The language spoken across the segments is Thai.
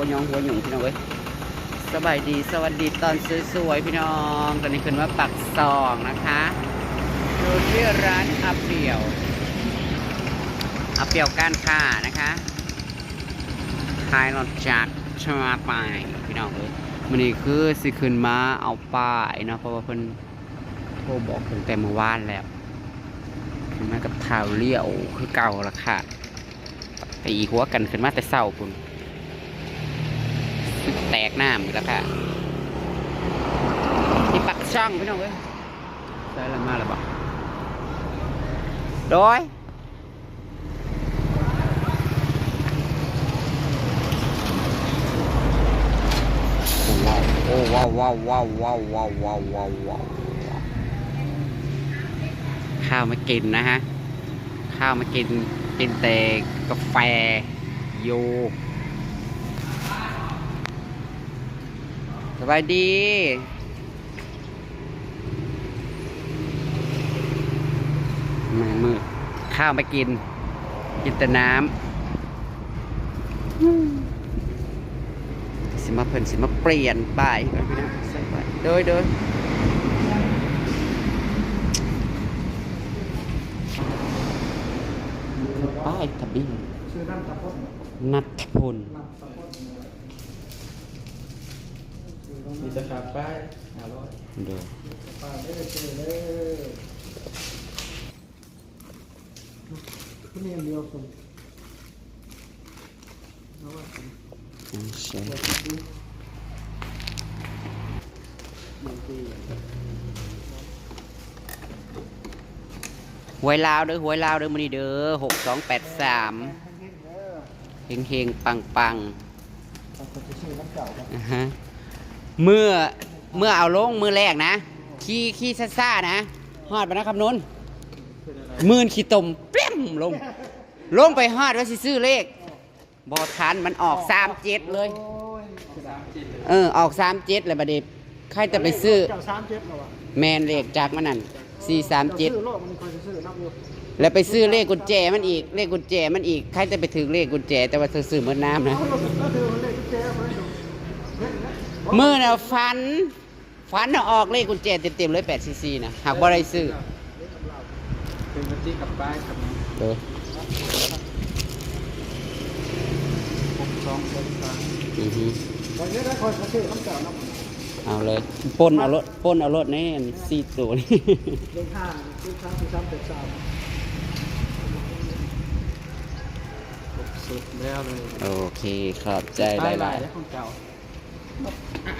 หัวยองหัวหยุ่งพี่น้องเอ้ยสบายดีสวัสดีตอนสวยๆพี่น้องตอนนี้ขึ้นว่าปักซองนะคะอยู่ที่ร้านอาเปียวอาเปียวก้านค่านะคะขายรถจักรชมาไปพี่น้องเอ้ยมันนี้คือสิขึ้นมาเอาป้ายเนาะเพราะว่าเพิ่นโทรบอกตั้งแต่เมื่อวานแล้วขึ้นมากับข่าเลี้ยวคือเก่าละค่ะไปอีกหัวกันขึ้นมาแต่เศร้าคุณ แตกหน้ามือแล้วค่ะที่ปักช่องพี่น้องเว้ยใช่แล้วมาแล้วบอกโดยโอ้ว้าวว้าวว้าวว้าวว้าวว้าวว้าวว้าวข้าวมากินนะฮะ ข้าวมากินกินแต่กาแฟโย สบายดี มือมือข้าวมากิน กินแต่น้ำสิมาเพิ่นสิมาเปลี่ยนป้ายก่อนพี่น้องใส่ไปโดยโดยป้ายทะเบียนนัทพล น้ำตะพด มีสครับป้ายห้าร้อยเด้อป้าได้เจอเลยคนนี้เดียวคนเอาว่าคนอ่าใช่เปิดดูบางทีหวยลาวเด้อหวยลาวเด้อมื้อนี้เด้อหกสองแปดสามเห็นเด้อเฮงเฮงปังปังบางคนจะชื่อน้ำเก่าครับๆนะฮะ เมื่อเมื่อเอาลงมือแรกนะ ขี้ขี้ซ่าๆนะฮอดไปนะครับนุนมื่นขี้ตมเปรี้ยมลง ลงไปฮอดว่าสิซื้อเลขบอทันมันออกสามเจ็ดเลยเออออกสามเจ็ดเลยบัดนี้ใครจะไปซื้อจาสามเจ็ดหรอแมนเลขจากมันนั่นสี่สามเจ็ดแล้วไปซื้อเลขกุญแจมันอีกเลขกุญแจมันอีกใครจะไปถึงเลขกุญแจแต่ว่าเธอซื้อเหมือนน้ำนะ มือน่ะฟัน ฟันน่ะออกเลขกุญแจเต็มๆเลย8ซีซีนะหากบ่ได้ซื้อเป็นบัญชีกับป้ายครับเออหกสองสองสามอือฮึวันนี้ได้คอยจะซื้อน้ำเก่านับเอาเลยปล้นเอารถปล้นเอารถในอันซีตัวนี่เลขห้าเลขสามเลขสามเลขสามหกสุดแล้วเลย โอเคขอบใจหป้ายลาลายยแล้วของเก่า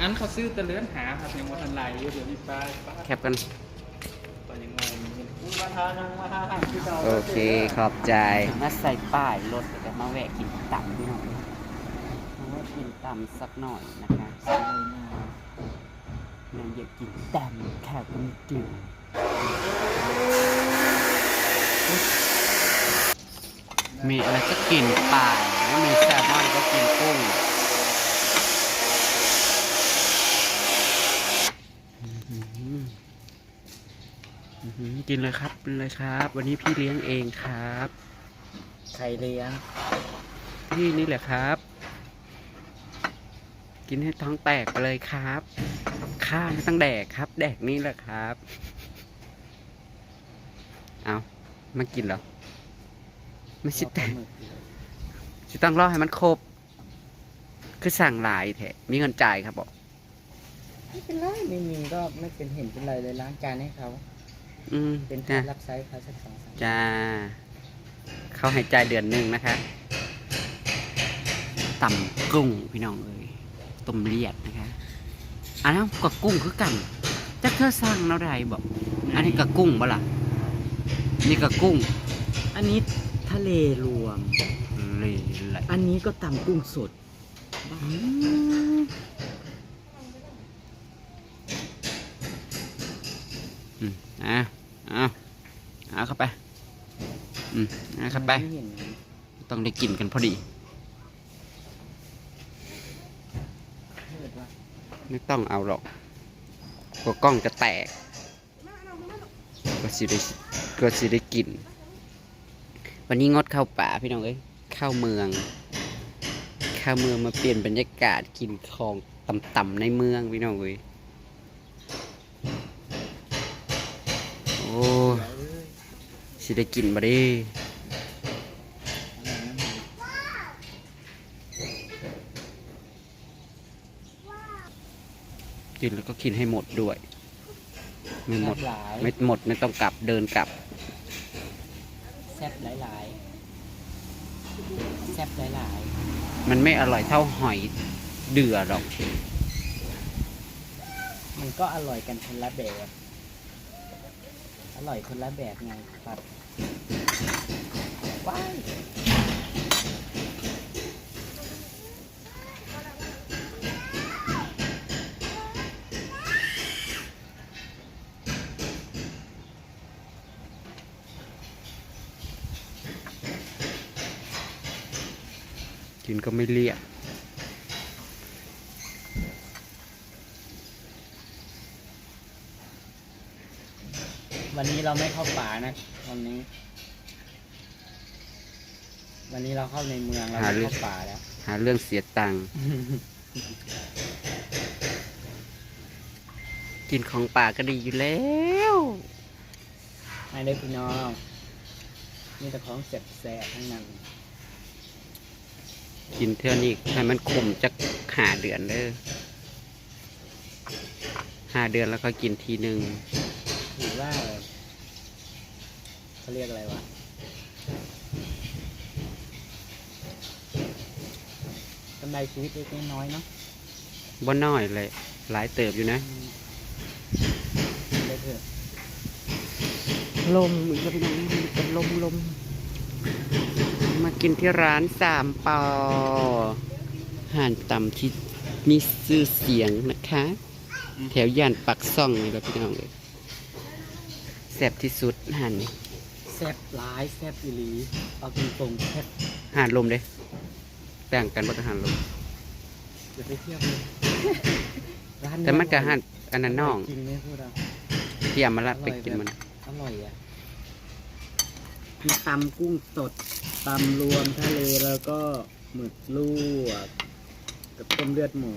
อะอันเขาซื้อแต่เลื่อนหาครับยังว่าทันลายอยู่เดี๋ยวมีป้ายป้ายๆแคปกันต่อยังไงมันมาทานังมาทาหันที่เก่าโอเคขอบใจ มาใส่ป้ายรถแล้วก็มาแวะกินตับพี่น้องมาแวะกินตำสักหน่อยนะคะเราอยากกินตำข้าวกันติ๋วมีอะไรก็กินป่ายไม่มีแซลมอนก็กินกุ้งอื้อหืออื้อหือ กินเลยครับกินเลยครับ วันนี้พี่เลี้ยงเองครับใครเลี้ยงพี่นี่แหละครับ กินให้ท้องแตกไปเลยครับ ข้าวไม่ต้องแดกครับ แดกนี่แหละครับ เอามากินเหรอไม่ใช่แต่จะต้องรอให้มันครบ คือสั่งหลายแท้มีเงินจ่ายครับบอกไม่เป็นไรไม่มีก็ไม่เป็นเห็นเป็นไรเลยล้างจานให้เขา อืมเป็นจ้ะค่ารับใช้เขาสักสองสามจ้าเขาให้จ่ายเดือนหนึ่งนะคะต่ำกุ้งพี่น้องเอ้ยต้มเลียดนะคะอันนั้นกับกุ้งคือกันจักเธอสั่งเนาะไรบอกอันนี้กับกุ้งบ่ล่ะนี่กับกุ้ง อันนี้ทะเลรวม เลยไหลอันนี้ก็ตำกุ้งสดอืม อืมอะเอาเอาเข้าไป อืมเอาเข้าไป ต้องได้กินกันพอดี ไม่ต้องเอาหรอกกลัวกล้องจะแตกก็สิได้ก็สิได้กิน วันนี้งดเข้าป่าพี่น้องเอ้ยเข้าเมืองข้าวเมืองมาเปลี่ยนบรรยากาศกินของต่ำๆในเมืองพี่น้องเว้ยโอ้ สิได้กินบ่เดิกินแล้วก็กินให้หมดด้วย ไม่หมด หลาย ไม่หมดไม่ต้องกลับเดินกลับ แซ่บหลายๆแซ่บหลายมันไม่อร่อยเท่าหอยเดือหรอก ๆมันก็อร่อยกันคนละแบบ อร่อยคนละแบบไงครับ ว้ายกินก็ไม่เลี่ย วันนี้เราไม่เข้าป่านะวันนี้ วันนี้เราเข้าในเมืองเราไม่เข้าป่าแล้ว หาเรื่องเสียตังค์ กินของป่าก็ดีอยู่แล้วไม่ได้พี่น้องมีแต่ของแสบๆทั้งนั้น กินเท่านี้ให้มันคุมจะหาเดือนเด้อห้าเดือนแล้วก็กินทีหนึ่ง ถือว่า เขาเรียกอะไรวะกำไรชีวิตเล็กๆน้อยๆเนาะบ่น้อยเลย หลายเติบอยู่นะได้เถอะลมอีกแล้วพี่น้องเป็นลมลมมากินที่ร้านสามปออาหารตำที่มีชื่อเสียงนะคะ แถวย่านปักซ่องนี่แหละพี่น้องเลยแซ่บที่สุดอาหารนี้แซ่บหลายแซ่บอีหลีเอาตรงๆแซ่บอาหารลมเด้แบ่งกันบ่อาหารลม อย่าไปเทียบเลยร้านแต่มันก็อาหารอันนั้นน้องจริงไหมพูดเอาที่เอามาลัดไปกินมัน อร่อยอะมีตำกุ้งสดตำรวมทะเลแล้วก็หมึกลวกกับต้มเลือดหมู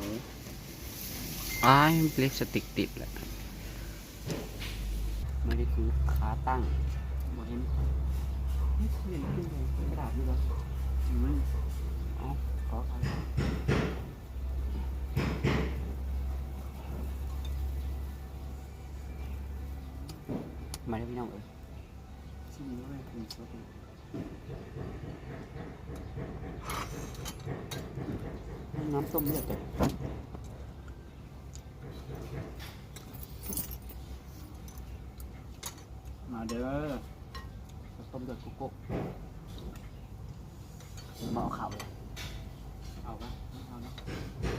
อ้ายเล็กสติกติดแหละไม่ได้คือขาตั้งบอเห็นไม่เคยเห็นขึ้นเลยกระดาษนี่เหรออืมเอาขอเอามาได้พี่น้องเอ้ยชิมด้วยคุณสดเลยน้ำต้มเลือดแต่มาเด้อ ต้มเลือดกุ๊กกุ๊กมาเอาข่าวเลยเอาปะไม่เอาเนาะ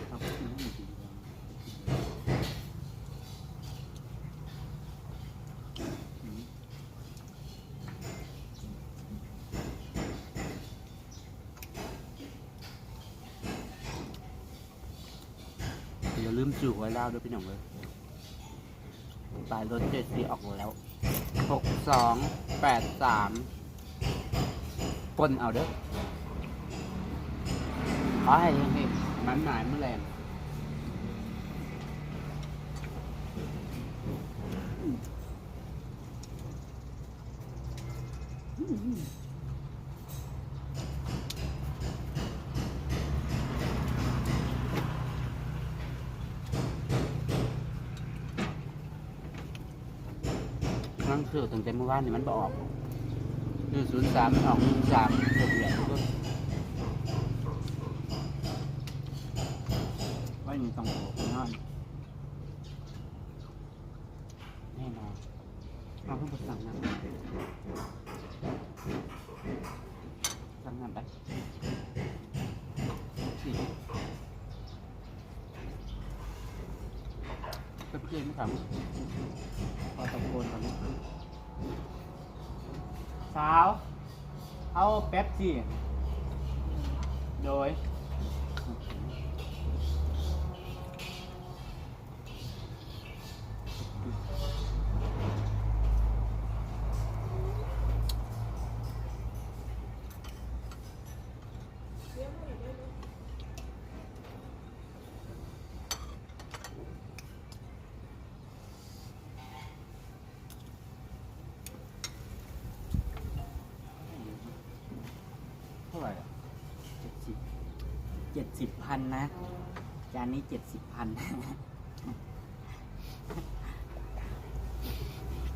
เอาไปกินให้หมดดีกว่าอย่าลืมจูไว้เล่าด้วยพี่หน้องเลยตายรถเจ็ดสีออกหมดแล้วหกสอง แปดสามปนเอาเด้อขอให้ยังนมันหมายเมื่อแรงครั้งคือตั้งแต่เมื่อวานนี่มันบออกหนึ่งศูนย์สามมันออกหนึ่งสามเกือบเหลือทุกคนไว้มีต้องโผล่นอนแน่นอนเราต้องไปสั่งน้ำสั่งน้ำไปก็เพื่อนไม่ทำพอตะโกนตอนนี้ สาว เอาเป๊ปซี่ โดย พันนะ จานนี้เจ็ดสิบพัน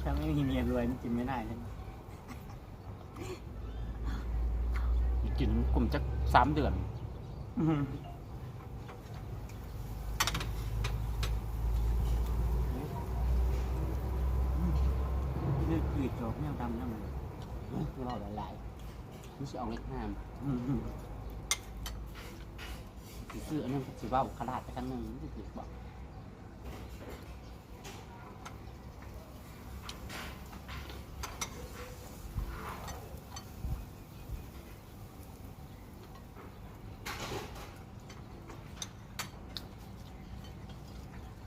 ถ้าไม่มีเมียรวยนี่กินไม่ได้เลยกินกลุ่มจักสามเดือน เลือกคือจบแนวดำนั่นมันรอหลายๆไม่ใช่เอาเล็กห้ามอืม สิซื้ออันนั้นสิว่าขลาดไปทั้งหนึงนี่คือบอก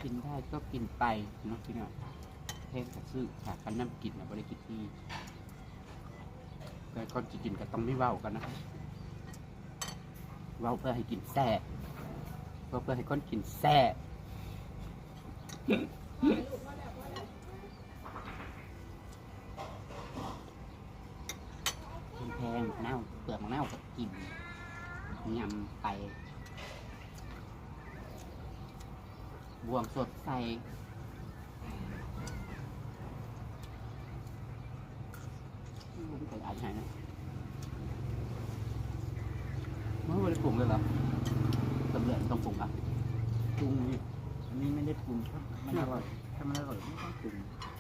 กินได้ก็กินไปเนาะพี่น้องเทศกับซื้อขากันน้ำกินนะบริกินที่แต่ก่อนจะกินก็ต้องไม่เว้ากันนะครับ เว้าเพื่อให้กินแซ่เว้าเพื่อให้คนกินแซ่แพงเน่าเปลือกเน่าก็กินยำไป บวงสดใส่ไม่เคยอ่านใช่นะ เมื่อวันปรุงเลยเหรอสำเร็จต้องปรุงอะปรุงดิอันนี้ไม่ได้ปรุงถ้ามันอร่อยถ้ามันอร่อยไม่ต้องปรุง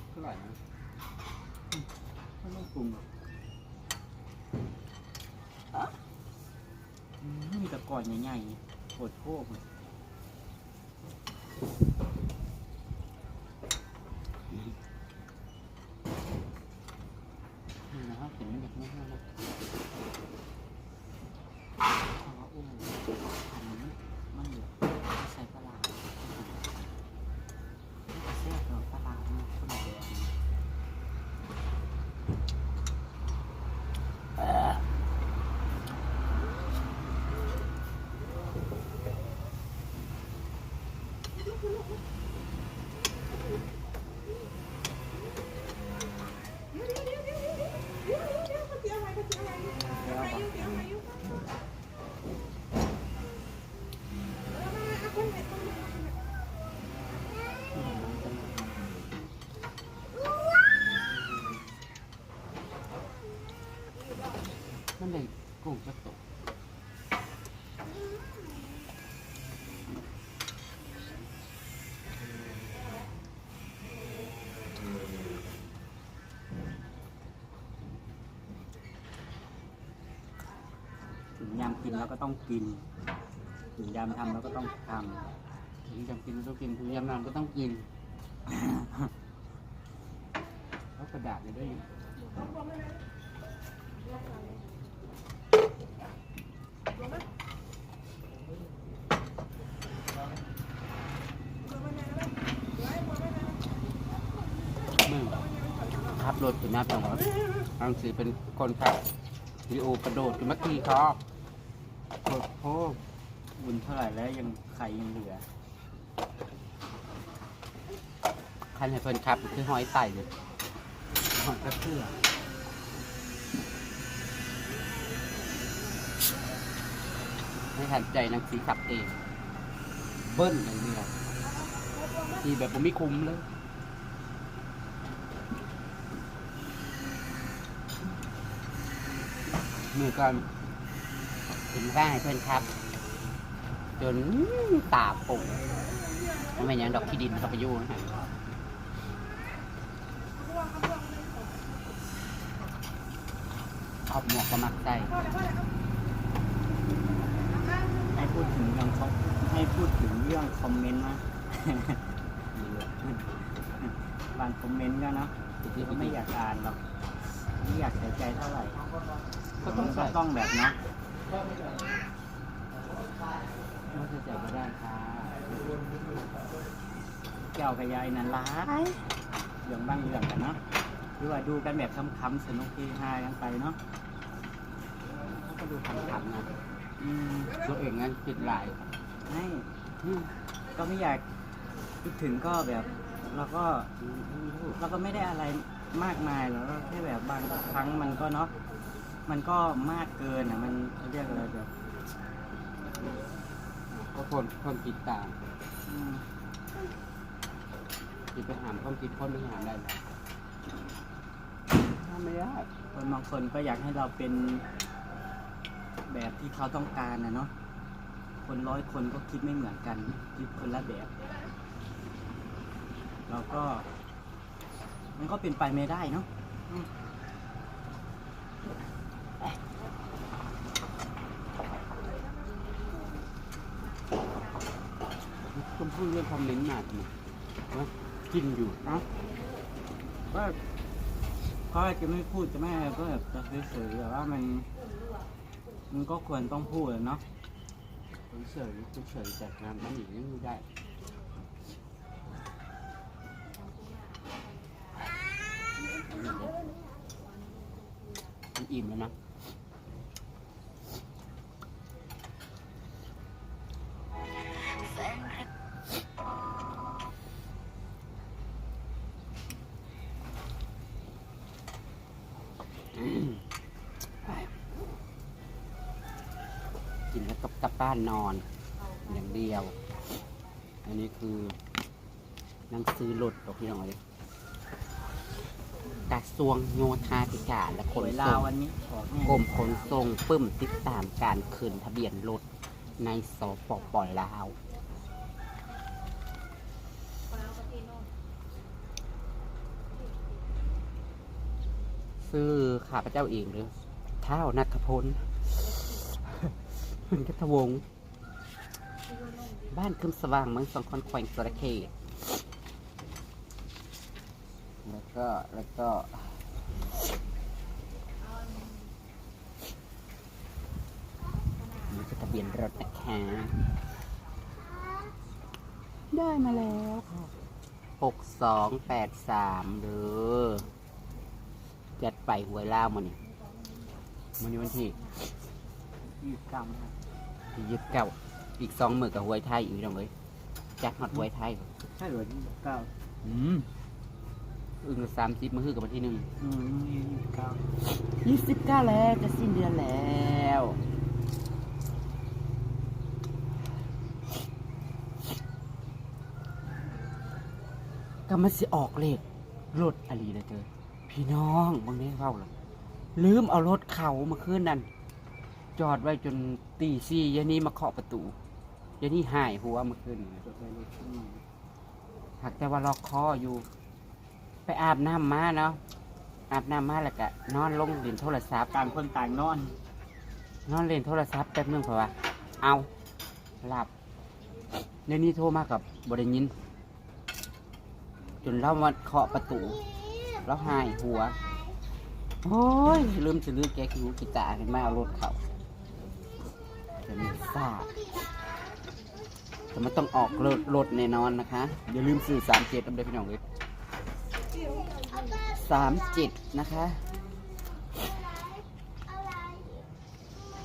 เท่าไหร่นะไม่ต้องปรุงหรอกอืมมีแต่ก่อนใหญ่ๆโคตรโคกเลย ถึงยามกินเราก็ต้องกิน ถึงยามทำเราก็ต้องทถึงจำกินก็ต้องกินถึงยำนานก็ต้องกินแล้วกระดาษเลยด้วยมึงขับรถอยู่หน้าตลอดอังสีเป็นคนขับวิดีโอกระโดดอยู่เมื่อกี้เขาำ โอ้บุญเท่าไหร่แล้วยังไข่ยังเหลือคันให้เพิ่นขับคือห้อยไต่เลยหอยกระเพื่อไม่ทันใจนางสีขับเอง เบิ้ลอย่างเดียวที่แบบผมไม่คุ้มเลยมือก่อน ถึงร่างให้เพื่อนครับ จนตาปุ่งมันเป็นอย่างดอกขี้ดินเขาไปอยู่นะฮะเอาหมวกก็มักใส่ให้พูดถึงเรื่องเขาให้พูดถึงเรื่องคอมเมนต์นะบางคอมเมนต์ก็เนาะก็ไม่อยากอ่านหรอกไม่อยากใส่ใจเท่าไหร่ก็ต้องก็ใส่ต้องแบบเนาะไม่ใส่ใจก็ได้ค่ะแก้วกับยายนันล้าเรื่องบ้างเรื่องกันเนาะหรือว่าดูกันแบบคำๆสนุกทีฮากันไปเนาะเขาก็ดูคำถามนะอืมตัวเองงั้นคิดหลายให้อืมก็ไม่อยากคิดถึงก็แบบเราก็อืมอืมอืมเราก็ไม่ได้อะไรมากมายหรอกก็แค่แบบบางครั้งมันก็เนาะ มันก็มากเกินอะ มันเรียกอะไรแบบก็คนคนคิดต่างอืมคิดไปหามความคิดคนไม่หามได้หรอกทำไม่ได้คนบางคนก็อยากให้เราเป็นแบบที่เขาต้องการนะเนาะ คนร้อยคนก็คิดไม่เหมือนกัน คิดคนละแบบ เราก็ มันก็เป็นไปไม่ได้เนาะคุณ พูดเรื่องคอมเมนต์มาทำไมว่ากินอยู่เนาะก็เขาอาจจะไม่พูดจะไม่อะไรก็แบบจะเฉยๆแต่ว่ามัน มันก็ควรต้องพูดอะเนาะเฉยๆเฉยๆแต่งานมันอีกยังไม่ได้มันอิ่มแล้วนะ กินแล้วกลับกลับบ้านนอน อย่างเดียว อันนี้คือหนังสือหลุดตกพี่น้องเลยกระทรวงโยธาธิการและขหนวยส่ลาวงวันนี้ออกแน่กรมขนส่งปึ้มติดตามการคืนทะเบียนรถในสปปลาวซื้อข้าพเจ้าเองหรือเท้านัทพล มันกัทวงศ์บ้านคืมสว่างเมืองสองคอนแขวงสระเขตแล้วก็แล้วก็นี่คือทะเบียนรถนะคะได้มาแล้วค่ะหกสองแปดสามเด้อจัดไปหวยล่าวมันนี่มันนี้วันที่ยี่สิบเก้าครับ ที่ยึดเก้าอีกสองหมื่นกับหวยไทยอีกแล้วเลยจัดหอดหวยไทยใช่เหรอยี่สิบเก้าอืมอึ้งสามสิบมาคือกับวันที่หนึ่งอืมยี่สิบเก้ายี่สิบเก้าแล้วจะสิ้นเดือนแล้วก็มันสิออกเลขรถอะไรนะเธอพี่น้องบางทีเข้าหรอลืมเอารถเขามาขึ้นนั่น จอดไว้จนตีสี่ยานี้มาเคาะประตูยานี้หายหัวมาขึ้นจดไว้เลยที่นี่หากแต่ว่าล็อกคออยู่ ไปอาบน้ำมาเนาะอาบน้ำมาแล้วก็นอนลงเล่นโทรศัพท์ต่างคนต่างนอน นอนเล่นโทรศัพท์แป๊บนึงเพราะว่า เอาหลับในนี้โทรมากับบริยิน จนเรามาเคาะประตู แล้วหายหัว โอ้ยลืมจะลืมแกคิวกีตาร์ให้มาเอารถเขา จะม่ทราบแต่มันต้องออกรถรถแน่นอนนะคะ อย่าลืมซื้อสามเจ็ดเอาไปพี่น้องเลยสามเจ็ดนะคะ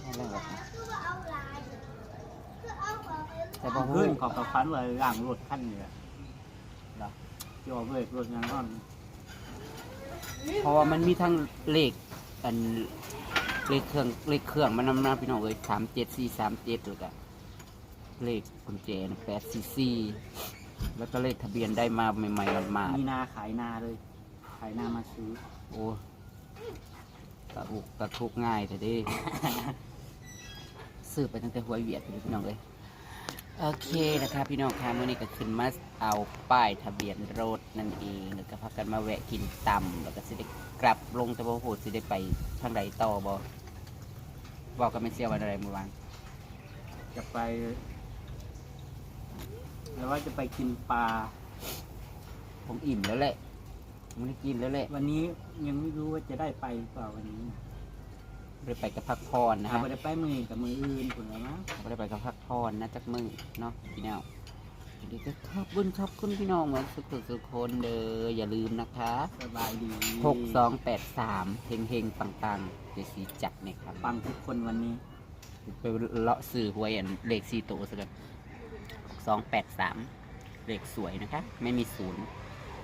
อะไรแบบนี้แต่บองขึ้นขอบกับฟันเลยหลังรถขั้นเนี่ยเหรอที่ออกเลยรถยังนอนเพราะว่ามันมีทั้งเลขอัน เลขเครื่องเลขเครื่องมันนำหน้าพี่น้องเลยสามเจ็ดสี่สามเจ็ดเลยกันเลขกุญแจแปดสี่สี่แล้วก็เลขทะเบียนได้มาใหม่ๆมามีนาขายนาเลย ขายนามาซื้อ โอ้ตะอุกตะทุกง่ายแต่ดิ ซื้อไปตั้งแต่หัวเวียดเลยพี่น้องเลย โอเคนะครับพี่น้องคะเมื่อนี้ก็ขึ้นมาเอาป้ายทะเบียนรถนั่นเองแล้วก็พักกันมาแวะกินตำแล้วก็สิได้กลับลงแต่บ่โหสิได้ไปทางใดต่อบ่บอกกันไม่เสียวันอะไรเมื่อวานจะไปแล้วว่าจะไปกินปลาผมอิ่มแล้วแหละผมได้กินแล้วแหละวันนี้ยังไม่รู้ว่าจะได้ไปหรือเปล่าวันนี้ ได้ไปกับพักพรนะนะฮะไม่ได้ไปมือกับมืออื่นผลแล้วมั้งไม่ได้ไปกับพักพรนะจักมือเนาะพี่น้องเดี๋ยวก็ขอบคุณขอบคุณพี่น้องเหมือนสุขสุขคนเด้ออย่าลืมนะคะสบายดีหกสองแปดสามเฮงเฮงปังปังเดี๋ยวสีจัดเนี่ยครับปังทุกคนวันนี้ไปเลาะสื่อหวยอันเลขสี่ตัวซะกันสองแปดสามเลขสวยนะคะ ไม่มีศูนย์ส